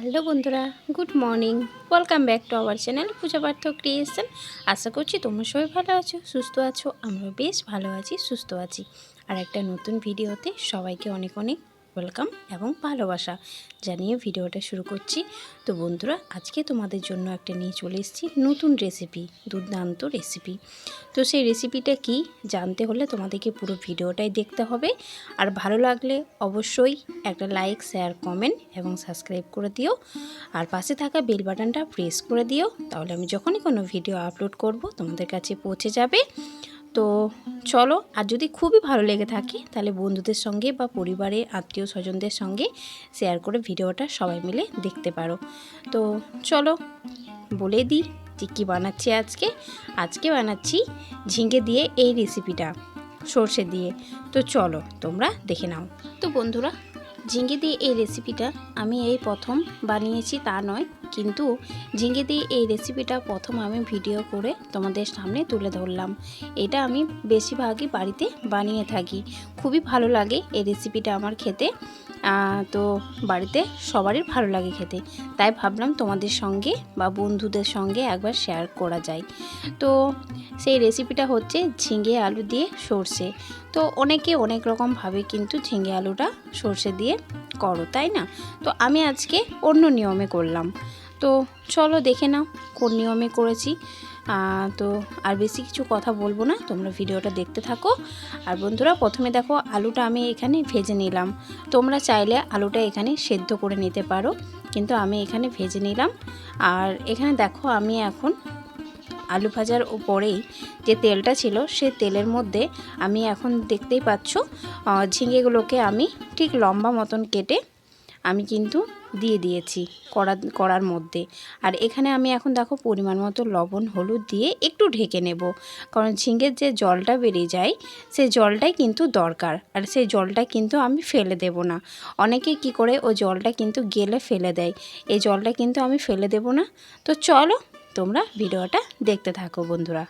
Hello বন্ধুরা, good morning. Welcome back to our channel Puja Partha creation. আশা করছি তোমরা সবাই ভালো আছো, সুস্থ আছো আমরা বেশ ভালো আছি, সুস্থ আছি। আর একটা নতুন ভিডিওতে সবাইকে অনেক অনেক ওয়েলকাম এবং ভালোবাসা জানিয়ে ভিডিওটা শুরু করছি। তো বন্ধুরা, আজকে তোমাদের জন্য একটা নিয়ে চলে এসেছি নতুন রেসিপি দুর্দান্ত রেসিপি তো সেই রেসিপিটা কি জানতে হলে তোমাদেরকে পুরো ভিডিওটাই দেখতে হবে। আর ভালো লাগলে অবশ্যই একটা লাইক শেয়ার কমেন্ট এবং সাবস্ক্রাইব করে দিও। আর পাশে থাকা বেল বাটনটা প্রেস করে দিও। তাহলে আমি যখনই কোনো ভিডিও আপলোড করব, তোমাদের কাছে পৌঁছে যাবে। তো চলো, আর যদি খুবই ভালো লেগে থাকে, তাহলে বন্ধুদের সঙ্গে বা পরিবারের আত্মীয় স্বজনদের সঙ্গে শেয়ার করে ভিডিওটা সবাই মিলে দেখতে পারো। তো চলো, বলে দিই যে কী বানাচ্ছি আজকে। আজকে বানাচ্ছি ঝিঙে দিয়ে এই রেসিপিটা সর্ষে দিয়ে। তো চলো, তোমরা দেখে নাও। তো বন্ধুরা, ঝিঙে দিয়ে এই রেসিপিটা আমি এই প্রথম বানিয়েছি তা নয় কিন্তু ঝিঙ্গে দিয়ে এই রেসিপিটা প্রথম আমি ভিডিও করে তোমাদের সামনে তুলে ধরলাম। এটা আমি বেশিরভাগই বাড়িতে বানিয়ে থাকি। খুবই ভালো লাগে এই রেসিপিটা আমার খেতে। তো বাড়িতে সবারই ভালো লাগে খেতে। তাই ভাবলাম তোমাদের সঙ্গে বা বন্ধুদের সঙ্গে একবার শেয়ার করা যায়। তো সেই রেসিপিটা হচ্ছে ঝিঙে আলু দিয়ে সর্ষে। তো অনেকে অনেক রকমভাবে কিন্তু ঝিঙে আলুটা সর্ষে দিয়ে করো, তাই না? তো আমি আজকে অন্য নিয়মে করলাম। তো চলো দেখে নাও কোন নিয়মে করেছি। তো আর বেশি কিছু কথা বলব না, তোমরা ভিডিওটা দেখতে থাকো। আর বন্ধুরা, প্রথমে দেখো, আলুটা আমি এখানে ভেজে নিলাম। তোমরা চাইলে আলুটা এখানে সেদ্ধ করে নিতে পারো, কিন্তু আমি এখানে ভেজে নিলাম। আর এখানে দেখো, আমি এখন আলু ভাজার উপরেই যে তেলটা ছিল, সে তেলের মধ্যে আমি এখন দেখতেই পাচ্ছ ঝিঙেগুলোকে আমি ঠিক লম্বা মতন কেটে আমি কিন্তু দিয়ে দিয়েছি কড়া, কড়ার মধ্যে। আর এখানে আমি এখন দেখো পরিমাণ মতো লবণ, হলুদ দিয়ে একটু ঢেকে নেব। কারণ ঝিঙের যে জলটা বেরিয়ে যায় সেই জলটাই কিন্তু দরকার। আর সেই জলটা কিন্তু আমি ফেলে দেব না। অনেকে কি করে ও জলটা কিন্তু গেলে ফেলে দেয়। এই জলটা কিন্তু আমি ফেলে দেব না। তো চলো তোমরা ভিডিওটা দেখতে থাকো বন্ধুরা।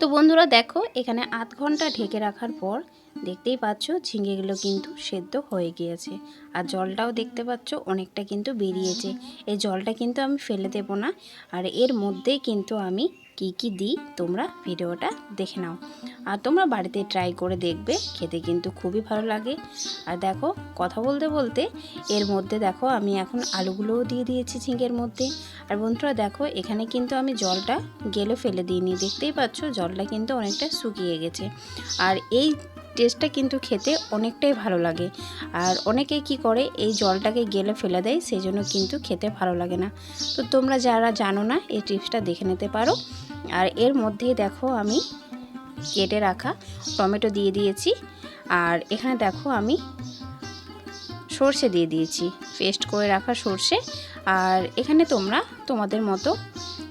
তো বন্ধুরা দেখো, এখানে আধ ঘণ্টা ঢেকে রাখার পর দেখতেই পাচ্ছ ঝিঙেগুলো কিন্তু সেদ্ধ হয়ে গিয়েছে। আর জলটাও দেখতে পাচ্ছ অনেকটা কিন্তু বেরিয়েছে। এই জলটা কিন্তু আমি ফেলে দেব না। আর এর মধ্যেই কিন্তু আমি কি কি দিই, তোমরা ভিডিওটা দেখে নাও। আর তোমরা বাড়িতে ট্রাই করে দেখবে, খেতে কিন্তু খুবই ভালো লাগে। আর দেখো, কথা বলতে বলতে এর মধ্যে দেখো, আমি এখন আলুগুলোও দিয়ে দিয়েছি ঝিঙ্গের মধ্যে। আর বন্ধুরা দেখো, এখানে কিন্তু আমি জলটা গেলে ফেলে দিইনি, দেখতেই পাচ্ছ? জলটা কিন্তু অনেকটা শুকিয়ে গেছে। আর এই টেস্টটা কিন্তু খেতে অনেকটাই ভালো লাগে। আর অনেকে কি করে, এই জলটাকে গেলে ফেলে দেয় সেই জন্য কিন্তু খেতে ভালো লাগে না। তো তোমরা যারা জানো না, এই টিপসটা দেখে নিতে পারো। আর এর মধ্যেই দেখো আমি কেটে রাখা টমেটো দিয়ে দিয়েছি। আর এখানে দেখো আমি সর্ষে দিয়ে দিয়েছি। পেস্ট করে রাখা সর্ষে। আর এখানে তোমরা তোমাদের মতো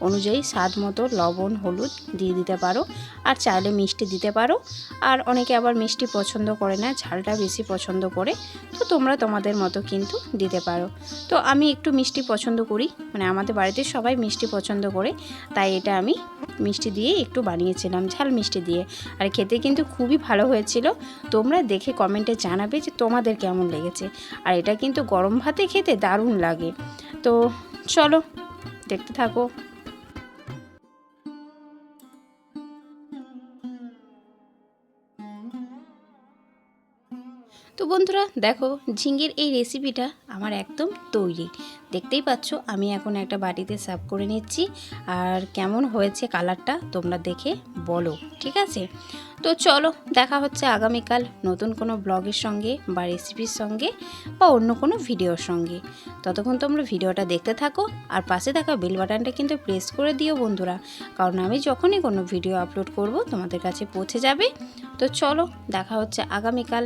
অনুযায়ী স্বাদ মতো লবণ, হলুদ দিয়ে দিতে পারো। আর চাইলে মিষ্টি দিতে পারো। আর অনেকে আবার মিষ্টি পছন্দ করে না, ঝালটা বেশি পছন্দ করে। তো তোমরা তোমাদের মতো কিন্তু দিতে পারো। তো আমি একটু মিষ্টি পছন্দ করি। মানে আমাদের বাড়িতে সবাই মিষ্টি পছন্দ করে। তাই এটা আমি মিষ্টি দিয়ে একটু বানিয়েছিলাম, ঝাল মিষ্টি দিয়ে। আর খেতে কিন্তু খুবই ভালো হয়েছিল। তোমরা দেখে কমেন্টে জানাবে যে তোমাদের কেমন লেগেছে। আর এটা কিন্তু গরম ভাতে খেতে দারুণ লাগে। তো চলো দেখতে থাকো তো বন্ধুরা, দেখো, ঝিঙ্গের এই রেসিপিটা আমার একদম তৈরি। দেখতেই পাচ্ছ, আমি এখন একটা বাটিতে সার্ভ করে নিচ্ছি। আর কেমন হয়েছে কালারটা তোমরা দেখে বলো, ঠিক আছে? তো চলো, দেখা হচ্ছে আগামীকাল নতুন কোনো ব্লগের সঙ্গে বা রেসিপির সঙ্গে বা অন্য কোনো ভিডিওর সঙ্গে। ততক্ষণ তোমরা ভিডিওটা দেখতে থাকো, আর পাশে থাকা বেল বাটনটা কিন্তু প্রেস করে দিও বন্ধুরা। কারণ আমি যখনই কোনো ভিডিও আপলোড করব, তোমাদের কাছে পৌঁছে যাবে। তো চলো, দেখা হচ্ছে আগামীকাল